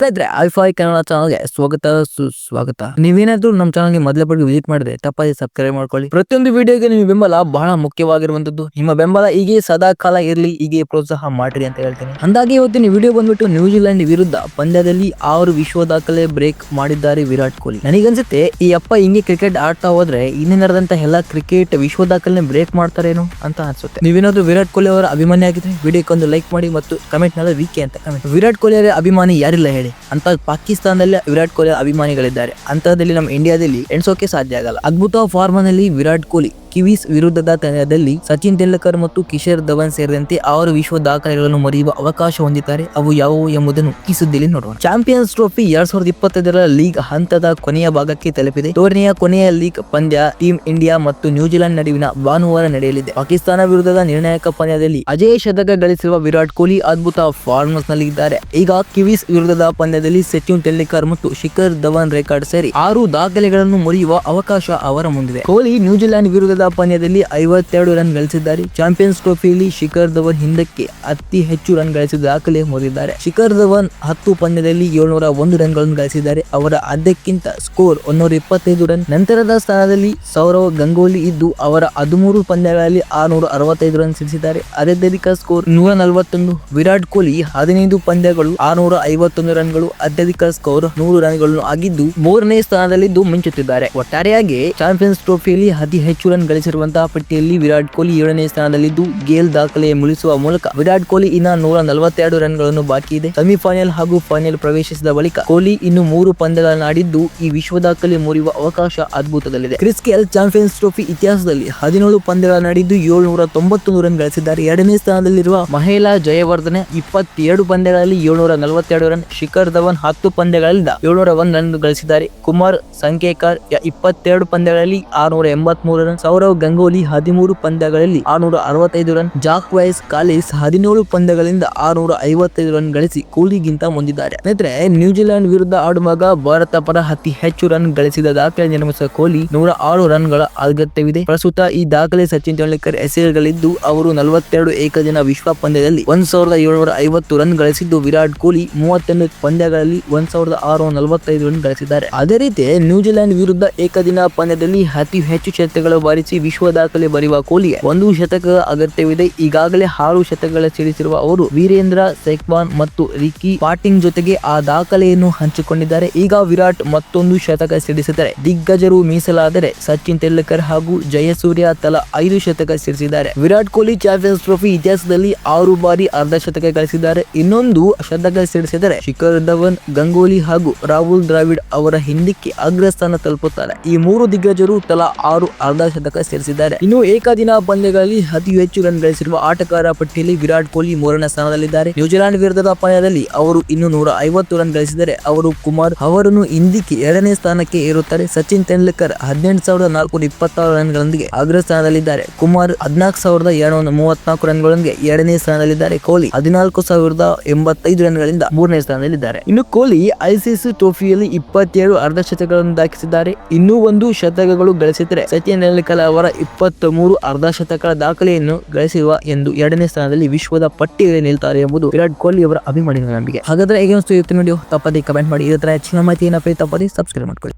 ಸ್ನೇಹಿತರೆ ಐಫೈ ಕನ್ನಡ ಚಾನಲ್ಗೆ ಸ್ವಾಗತ ಸುಸ್ವಾಗತ ನೀವೇನಾದ್ರೂ ನಮ್ಮ ಚಾನಲ್ಗೆ ಮೊದಲ ಬಗ್ಗೆ ವಿಸಿಟ್ ಮಾಡಿದ್ರೆ ತಪ್ಪದೆ ಸಬ್ಸ್ಕ್ರೈಬ್ ಮಾಡ್ಕೊಳ್ಳಿ. ಪ್ರತಿಯೊಂದು ವಿಡಿಯೋಗೆ ನಿಮ್ಮ ಬೆಂಬಲ ಬಹಳ ಮುಖ್ಯವಾಗಿರುವಂತದ್ದು ನಿಮ್ಮ ಬೆಂಬಲ ಹೀಗೆ ಸದಾ ಕಾಲ ಇರಲಿ, ಹೀಗೆ ಪ್ರೋತ್ಸಾಹ ಮಾಡ್ರಿ ಅಂತ ಹೇಳ್ತೀನಿ. ಅಂದಾಗೆ ಇವತ್ತಿನ ವಿಡಿಯೋ ಬಂದ್ಬಿಟ್ಟು ನ್ಯೂಜಿಲೆಂಡ್ ವಿರುದ್ಧ ಪಂದ್ಯದಲ್ಲಿ ಆರು ವಿಶ್ವ ದಾಖಲೆ ಬ್ರೇಕ್ ಮಾಡಿದ್ದಾರೆ ವಿರಾಟ್ ಕೊಹ್ಲಿ. ನನಗನ್ಸುತ್ತೆ ಈ ಅಪ್ಪ ಹಿಂಗೆ ಕ್ರಿಕೆಟ್ ಆಡ್ತಾ ಹೋದ್ರೆ ಇನ್ನೇ ನಡೆದಂತ ಎಲ್ಲ ಕ್ರಿಕೆಟ್ ವಿಶ್ವ ದಾಖಲೆ ಬ್ರೇಕ್ ಮಾಡ್ತಾರೇನೋ ಅಂತ ಅನ್ಸುತ್ತೆ. ನೀವೇನಾದ್ರು ವಿರಾಟ್ ಕೊಹ್ಲಿ ಅವರ ಅಭಿಮಾನಿ ಆಗಿದ್ರೆ ವಿಡಿಯೋಕ್ಕೆ ಒಂದು ಲೈಕ್ ಮಾಡಿ ಮತ್ತು ಕಮೆಂಟ್ನಲ್ಲಿ ವೀಕೆ ಅಂತ ಕಮೆಂಟ್ ವಿರಾಟ್ ಕೊಹ್ಲಿ ಅವರ ಅಭಿಮಾನಿ ಯಾರಿಲ್ಲ ಹೇಳಿ. ಅಂತ ಪಾಕಿಸ್ತಾನದಲ್ಲಿ ವಿರಾಟ್ ಕೊಹ್ಲಿ ಅಭಿಮಾನಿಗಳಿದ್ದಾರೆ. ಅಂತಹದಲ್ಲಿ ನಮ್ಮ ಇಂಡಿಯಾದಲ್ಲಿ ಎಣಿಸೋಕೆ ಸಾಧ್ಯ ಆಗಲ್ಲ. ಅದ್ಭುತ ಫಾರ್ಮನಲ್ಲಿ ವಿರಾಟ್ ಕೊಹ್ಲಿ ಕಿವೀಸ್ ವಿರುದ್ಧದ ತಂಡದಲ್ಲಿ ಸಚಿನ್ ತೆಂಡೂಲ್ಕರ್ ಮತ್ತು ಕಿಶೋರ್ ಧವನ್ ಸೇರಿದಂತೆ ಆರು ವಿಶ್ವ ದಾಖಲೆಗಳನ್ನು ಮರೆಯುವ ಅವಕಾಶ ಹೊಂದಿದ್ದಾರೆ. ಅವು ಯಾವುವು ಎಂಬುದನ್ನು ಈ ಸುದ್ದಿಯಲ್ಲಿ ನೋಡೋಣ. ಚಾಂಪಿಯನ್ಸ್ ಟ್ರೋಫಿ ಎರಡ್ ಸಾವಿರದ ಇಪ್ಪತ್ತೈದರ ಲೀಗ್ ಹಂತದ ಕೊನೆಯ ಭಾಗಕ್ಕೆ ತಲುಪಿದೆ. ಟೂರ್ನಿಯ ಕೊನೆಯ ಲೀಗ್ ಪಂದ್ಯ ಟೀಮ್ ಇಂಡಿಯಾ ಮತ್ತು ನ್ಯೂಜಿಲೆಂಡ್ ನಡುವಿನ ಭಾನುವಾರ ನಡೆಯಲಿದೆ. ಪಾಕಿಸ್ತಾನ ವಿರುದ್ಧದ ನಿರ್ಣಾಯಕ ಪಂದ್ಯದಲ್ಲಿ ಅಜಯ್ ಶತಕ ಗಳಿಸಿರುವ ವಿರಾಟ್ ಕೊಹ್ಲಿ ಅದ್ಭುತ ಫಾರ್ಮಸ್ ನಲ್ಲಿದ್ದಾರೆ ಈಗ ಕಿವೀಸ್ ವಿರುದ್ಧದ ಪಂದ್ಯದಲ್ಲಿ ಸಚಿನ್ ತೆಂಡೂಲ್ಕರ್ ಮತ್ತು ಶಿಖರ್ ಧವನ್ ರೆಕಾರ್ಡ್ ಸೇರಿ ಆರು ದಾಖಲೆಗಳನ್ನು ಮುರಿಯುವ ಅವಕಾಶ ಅವರ ಮುಂದಿದೆ. ಕೊಹ್ಲಿ ನ್ಯೂಜಿಲೆಂಡ್ ವಿರುದ್ಧದ ಪಂದ್ಯದಲ್ಲಿ ಐವತ್ತೆರಡು ರನ್ ಗಳಿಸಿದ್ದಾರೆ. ಚಾಂಪಿಯನ್ಸ್ ಟ್ರೋಫಿಯಲ್ಲಿ ಶಿಖರ್ ಧವನ್ ಹಿಂದಕ್ಕೆ ಅತಿ ಹೆಚ್ಚು ರನ್ ಗಳಿಸಿದ ದಾಖಲೆ ಮುರಿದಿದ್ದಾರೆ ಶಿಖರ್ ಧವನ್ ಹತ್ತು ಪಂದ್ಯದಲ್ಲಿ ಏಳ್ನೂರ ಒಂದು ರನ್ಗಳನ್ನು ಗಳಿಸಿದ್ದಾರೆ. ಅವರ ಅದಕ್ಕಿಂತ ಸ್ಕೋರ್ ಒಂದೂರ ಇಪ್ಪತ್ತೈದು ರನ್. ನಂತರದ ಸ್ಥಾನದಲ್ಲಿ ಸೌರವ್ ಗಂಗೂಲಿ ಇದ್ದು, ಅವರ ಹದಿಮೂರು ಪಂದ್ಯಗಳಲ್ಲಿ ಆರ್ನೂರ ಅರವತ್ತೈದು ರನ್ ಸಿಡಿಸಿದ್ದಾರೆ. ಅತ್ಯಧಿಕ ಸ್ಕೋರ್ ನೂರ ನಲವತ್ತೊಂದು. ವಿರಾಟ್ ಕೊಹ್ಲಿ ಹದಿನೈದು ಪಂದ್ಯಗಳು, ಆರ್ನೂರ ಐವತ್ತೊಂದು ರನ್ಗಳು ಅತ್ಯಧಿಕ ಸ್ಕೋರ್ ನೂರು ರನ್ಗಳನ್ನು ಆಗಿದ್ದು, ಮೂರನೇ ಸ್ಥಾನದಲ್ಲಿದ್ದು ಮಿಂಚುತ್ತಿದ್ದಾರೆ. ಒಟ್ಟಾರೆಯಾಗಿ ಚಾಂಪಿಯನ್ಸ್ ಟ್ರೋಫಿಯಲ್ಲಿ ಅತಿ ಹೆಚ್ಚು ರನ್ ಗಳಿಸಿರುವಂತಹ ಪಟ್ಟಿಯಲ್ಲಿ ವಿರಾಟ್ ಕೊಹ್ಲಿ ಏಳನೇ ಸ್ಥಾನದಲ್ಲಿದ್ದು ಗೇಲ್ ದಾಖಲೆ ಮುಳಿಸುವ ಮೂಲಕ ವಿರಾಟ್ ಕೊಹ್ಲಿ ಇನ್ನ ನೂರ ನಲವತ್ತೆರಡು ರನ್ಗಳನ್ನು ಬಾಕಿ ಇದೆ. ಸೆಮಿಫೈನಲ್ ಹಾಗೂ ಫೈನಲ್ ಪ್ರವೇಶಿಸಿದ ಬಳಿಕ ಕೊಹ್ಲಿ ಇನ್ನು ಮೂರು ಪಂದ್ಯಗಳನ್ನು ಆಡಿದ್ದು ಈ ವಿಶ್ವ ದಾಖಲೆ ಮುರಿಯುವ ಅವಕಾಶ ಅದ್ಭುತದಲ್ಲಿದೆ. ಕ್ರಿಸ್ ಗೇಲ್ ಚಾಂಪಿಯನ್ಸ್ ಟ್ರೋಫಿ ಇತಿಹಾಸದಲ್ಲಿ ಹದಿನೇಳು ಪಂದ್ಯಗಳನ್ನು ಆಡಿದ್ದು ಏಳ್ನೂರ ತೊಂಬತ್ತೊಂದು ರನ್ ಗಳಿಸಿದ್ದಾರೆ. ಎರಡನೇ ಸ್ಥಾನದಲ್ಲಿರುವ ಮಹೇಲಾ ಜಯವರ್ಧನೆ ಇಪ್ಪತ್ತೆರಡು ಪಂದ್ಯಗಳಲ್ಲಿ ಏಳ್ನೂರ ನಲವತ್ತೆರಡು ರನ್, ಶಿಖರ್ ಧವನ್ ಹತ್ತು ಪಂದ್ಯಗಳಿಂದ ಏಳ್ನೂರ ಒಂದು ರನ್ ಗಳಿಸಿದ್ದಾರೆ. ಕುಮಾರ್ ಸಂಕೇಕರ್ ಇಪ್ಪತ್ತೆರಡು ಪಂದ್ಯಗಳಲ್ಲಿ ಆರ್ನೂರ ಎಂಬತ್ಮೂರು ರನ್ ಸೌರವ್ ಗಂಗೂಲಿ ಹದಿಮೂರು ಪಂದ್ಯಗಳಲ್ಲಿ ಆರ್ನೂರ ಅರವತ್ತೈದು ರನ್, ಜಾಕ್ ವೈಸ್ ಕಾಲಿಸ್ ಹದಿನೇಳು ಪಂದ್ಯಗಳಿಂದ ಆರ್ನೂರ ಐವತ್ತೈದು ರನ್ ಗಳಿಸಿ ಕೊಹ್ಲಿಗಿಂತ ಮುಂದಿದ್ದಾರೆ. ಸ್ನೇಹಿತರೆ ನ್ಯೂಜಿಲೆಂಡ್ ವಿರುದ್ಧ ಆಡುವಾಗ ಭಾರತ ಪರ ಅತಿ ಹೆಚ್ಚು ರನ್ ಗಳಿಸಿದ ದಾಖಲೆ ನಿರ್ಮಿಸಿದ ಕೊಹ್ಲಿ ನೂರ ಆರು ರನ್ಗಳ ಅಗತ್ಯವಿದೆ. ಪ್ರಸ್ತುತ ಈ ದಾಖಲೆ ಸಚಿನ್ ತೆಂಡೂಲ್ಕರ್ ಹೆಸರುಗಳಿದ್ದು ಅವರು ನಲವತ್ತೆರಡು ಏಕದಿನ ವಿಶ್ವ ಪಂದ್ಯದಲ್ಲಿ ಒಂದ್ ಸಾವಿರದ ಏಳುನೂರ ಐವತ್ತು ರನ್ ಗಳಿಸಿದ್ದು, ವಿರಾಟ್ ಕೊಹ್ಲಿ ಮೂವತ್ತೆಂಟು ಪಂದ್ಯಗಳಲ್ಲಿ ಒಂದ್ ಸಾವಿರದ ಆರುನೂರ ನಲವತ್ತೈದು ರನ್ ಗಳಿಸಿದ್ದಾರೆ. ಅದೇ ರೀತಿ ನ್ಯೂಜಿಲೆಂಡ್ ವಿರುದ್ಧ ಏಕದಿನ ಪಂದ್ಯದಲ್ಲಿ ಅತಿ ಹೆಚ್ಚು ಕ್ಷೇತ್ರಗಳು ಬಾರಿಸಿ ವಿಶ್ವ ದಾಖಲೆ ಬರೆಯುವ ಕೊಹ್ಲಿಗೆ ಒಂದು ಶತಕ ಅಗತ್ಯವಿದೆ. ಈಗಾಗಲೇ ಆರು ಶತಕಗಳ ಸಿಡಿಸಿರುವ ಅವರು ವೀರೇಂದ್ರ ಸೆಕ್ವಾನ್ ಮತ್ತು ರಿಕಿ ಪಾಟಿಂಗ್ ಜೊತೆಗೆ ಆ ದಾಖಲೆಯನ್ನು ಹಂಚಿಕೊಂಡಿದ್ದಾರೆ. ಈಗ ವಿರಾಟ್ ಮತ್ತೊಂದು ಶತಕ ಸಿಡಿಸಿದರೆ ದಿಗ್ಗಜರು ಮೀಸಲಾದರೆ ಸಚಿನ್ ತೆಂಡೂಲ್ಕರ್ ಹಾಗೂ ಜಯಸೂರ್ಯ ತಲಾ ಐದು ಶತಕ ಸಿಡಿಸಿದ್ದಾರೆ. ವಿರಾಟ್ ಕೊಹ್ಲಿ ಚಾಂಪಿಯನ್ಸ್ ಟ್ರೋಫಿ ಇತಿಹಾಸದಲ್ಲಿ ಆರು ಬಾರಿ ಅರ್ಧ ಶತಕ ಗಳಿಸಿದ್ದಾರೆ. ಇನ್ನೊಂದು ಶತಕ ಸಿಡಿಸಿದರೆ ಶಿಖರ್ ಧವನ್, ಗಂಗೂಲಿ ಹಾಗೂ ರಾಹುಲ್ ದ್ರಾವಿಡ್ ಅವರ ಹಿಂದಿಕ್ಕೆ ಅಗ್ರಸ್ಥಾನ ತಲುಪುತ್ತಾರೆ. ಈ ಮೂರು ದಿಗ್ಗಜರು ತಲಾ ಆರು ಅರ್ಧ ಶತಕ ಸೇರಿಸಿದ್ದಾರೆ ಇನ್ನು ಏಕದಿನ ಪಂದ್ಯಗಳಲ್ಲಿ ಅತಿ ಹೆಚ್ಚು ರನ್ ಗಳಿಸಿರುವ ಆಟಗಾರ ಪಟ್ಟಿಯಲ್ಲಿ ವಿರಾಟ್ ಕೊಹ್ಲಿ ಮೂರನೇ ಸ್ಥಾನದಲ್ಲಿದ್ದಾರೆ. ನ್ಯೂಜಿಲೆಂಡ್ ವಿರುದ್ಧದ ಪಂದ್ಯದಲ್ಲಿ ಅವರು ಇನ್ನು ನೂರ ಐವತ್ತು ರನ್ ಗಳಿಸಿದರೆ ಅವರು ಕುಮಾರ್ ಅವರನ್ನು ಹಿಂದಿಕ್ಕೆ ಎರಡನೇ ಸ್ಥಾನಕ್ಕೆ ಏರುತ್ತಾರೆ. ಸಚಿನ್ ತೆಂಡೂಲ್ಕರ್ ಹದಿನೆಂಟು ಸಾವಿರದ ನಾಲ್ಕುನೂರ ಇಪ್ಪತ್ತಾರು ರನ್ಗಳೊಂದಿಗೆ ಅಗ್ರ ಸ್ಥಾನದಲ್ಲಿದ್ದಾರೆ. ಕುಮಾರ್ ಹದಿನಾಲ್ಕು ಸಾವಿರದ ಎರಡು ಮೂವತ್ನಾಲ್ಕು ರನ್ಗಳೊಂದಿಗೆ ಎರಡನೇ ಸ್ಥಾನದಲ್ಲಿದ್ದಾರೆ. ಕೊಹ್ಲಿ ಹದಿನಾಲ್ಕು ಸಾವಿರದ ಎಂಬತ್ತೈದು ರನ್ಗಳಿಂದ ಮೂರನೇ ಸ್ಥಾನದಲ್ಲಿದ್ದಾರೆ. ಇನ್ನು ಕೊಹ್ಲಿ ಐಸಿಸಿ ಟ್ರೋಫಿಯಲ್ಲಿ ಇಪ್ಪತ್ತೇಳು ಅರ್ಧ ಶತಕಗಳನ್ನು ದಾಖಲಿಸಿದ್ದಾರೆ ಇನ್ನೂ ಒಂದು ಶತಕಗಳು ಗಳಿಸಿದರೆ ಸಚಿನ್ ತೆಂಡೂಲ್ಕರ್ ಅವರ ಇಪ್ಪತ್ತ್ ಮೂರು ಅರ್ಧ ಶತಕಗಳ ದಾಖಲೆಯನ್ನು ಗಳಿಸಿರುವ ಎಂದು ಎರಡನೇ ಸ್ಥಾನದಲ್ಲಿ ವಿಶ್ವದ ಪಟ್ಟಿಯಲ್ಲಿ ನಿಲ್ತಾರೆ ಎಂಬುದು ವಿರಾಟ್ ಕೊಹ್ಲಿ ಅವರ ಅಭಿಮಾನಿಗಳ ನಂಬಿಕೆ. ಹಾಗಾದ್ರೆ ಹೇಗೆ ಅನಿಸ್ತು ಇವತ್ತಿನ ತಪ್ಪದೆ ಕಮೆಂಟ್ ಮಾಡಿ. ಇದರ ಹೆಚ್ಚಿನ ಮಾಹಿತಿ ಮಾಹಿತಿಯನ್ನು ತಪ್ಪದೆ ಸಬ್ಸ್ಕ್ರೈಬ್ ಮಾಡ್ಕೊಳ್ಳಿ.